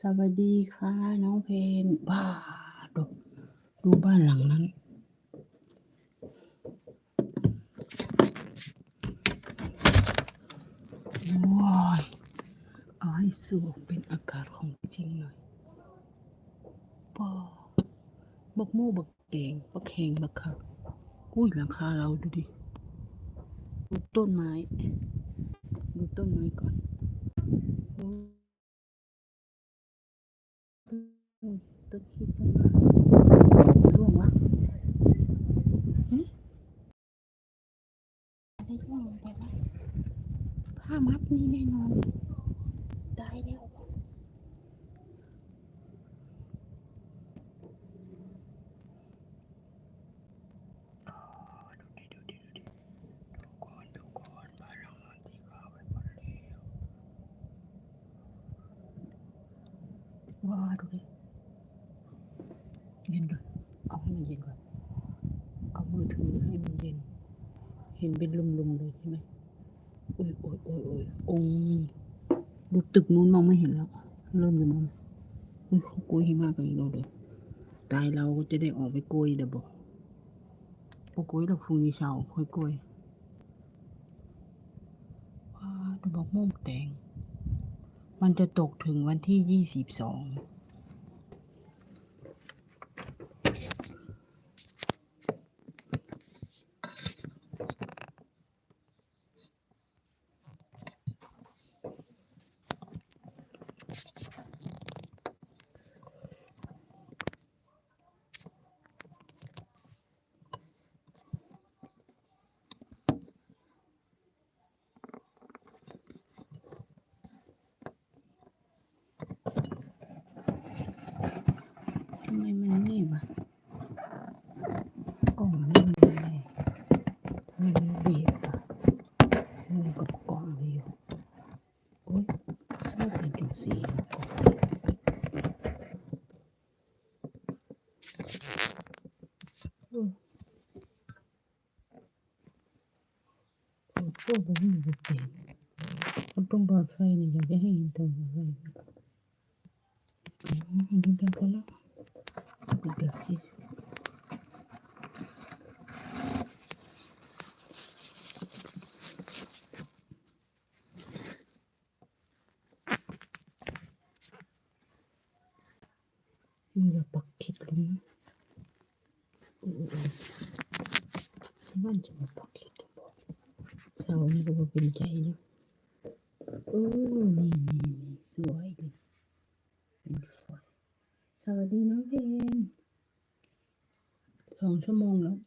สวัสดีค่ะ น้องเพนบ้าดูดูบ้านหลังนั้น ว้ายเอาให้สูงเป็นอากาศของจริงหน่อยป้าบักมู่บักแดงบักแหงบักคักอุ้ยหลังคาเราดูดิ ดูต้นไม้ ดูต้นไม้ก่อน ต้นคริสต์มาสร่วงวะหึอะไรร่วงลงไปวะผ้ามัดนี่แน่นอน ได้แล้ว ดูดิดูดิดูดิดูก่อนดูก่อนบ้านหลังนั้นที่ข้าไปหมดแล้ว ว้าดูดิเย็นก่อนเอาให้มันเย็นก่อนเอามือถือให้มันเย็น เห็นเป็นลุมๆเลยใช่ไหมโอ้ยโอ้ยโอ้ยโอ้ยองดูตึกนู้นมองไม่เห็นแล้ว เริ่มจะมองอุ้ยเขาโกยหิมะกันอีกแล้วเด้อตายเราก็จะได้ออกไปโกยเด้อบอกโอ้โกยดอกพรุ่งนี้เช้าค่อยโกยว้าดอกบอกม่วงแดง มันจะตกถึงวันที่ 22 อืมโอ้โหมันไม่มีเปลี่ยนมั นต้องบอดไฟนี่อยากจะให้เห็นตรงไฟอืมดูกันกันแล้วเป็นแบบสีนี่อย่าปักผิดลงนะโอ้โหฉันว่าจะมาปักผิดจะบอกเสานี่ก็บ่เป็นใจนะโอ้นี่นี่นี่สวยเลยเป็นไฟสวัสดีน้องเพนสองชั่วโมงแล้ว